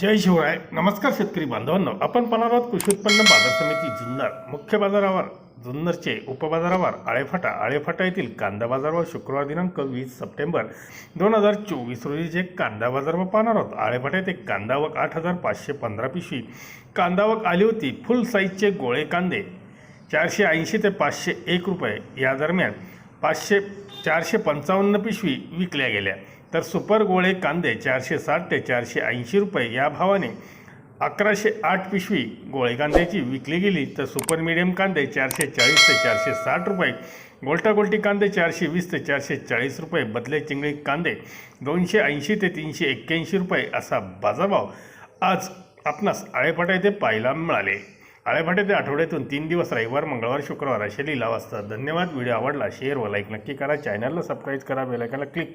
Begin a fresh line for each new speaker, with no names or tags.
जय शिवराय. नमस्कार शेतकरी बांधवांनो. आपण पाहणार आहोत कृषी उत्पन्न बाजार समिती जुन्नर. मुख्य बाजारावर जुन्नरचे उपबाजारावर आळेफाटा. आळेफाटा येथील कांदा बाजारवर शुक्रवार दिनांक वीस सप्टेंबर दोन हजार चोवीस रोजी जे कांदा बाजारभाव पाहणार आहोत. आळेफाटा येथे कांदावक आठ हजार पाचशे पंधरा पिशवी कांदावक आली होती. फुल साईजचे गोळे कांदे चारशे ऐंशी ते पाचशे एक रुपये. या दरम्यान पाचशे चारशे पंचावन्न पिशवी विकल्या गेल्या. तर सुपर गोळे कांदे चारशे साठ ते चारशे ऐंशी रुपये या भावाने अकराशे आठ पिशवी गोळे कांद्याची विकली गेली. तर सुपर मिडियम कांदे चारशे चाळीस ते चारशे साठ रुपये गोलटागोल्टी कांदे चारशे वीस ते चारशे चाळीस रुपये बदले चिंगळी कांदे दोनशे ऐंशी ते तीनशे एक्क्याऐंशी रुपये असा बाजारभाव आज आपणास आळेपाटा येथे पाहायला मिळाले. आळेफाटे ते आठवड्यातून तीन दिवस रविवार मंगळवार शुक्रवार असे लिलाव असतात धन्यवाद. व्हिडिओ आवडला शेअर व लाईक नक्की करा. चॅनलला सबस्क्राईब करा बेलायकाला क्लिक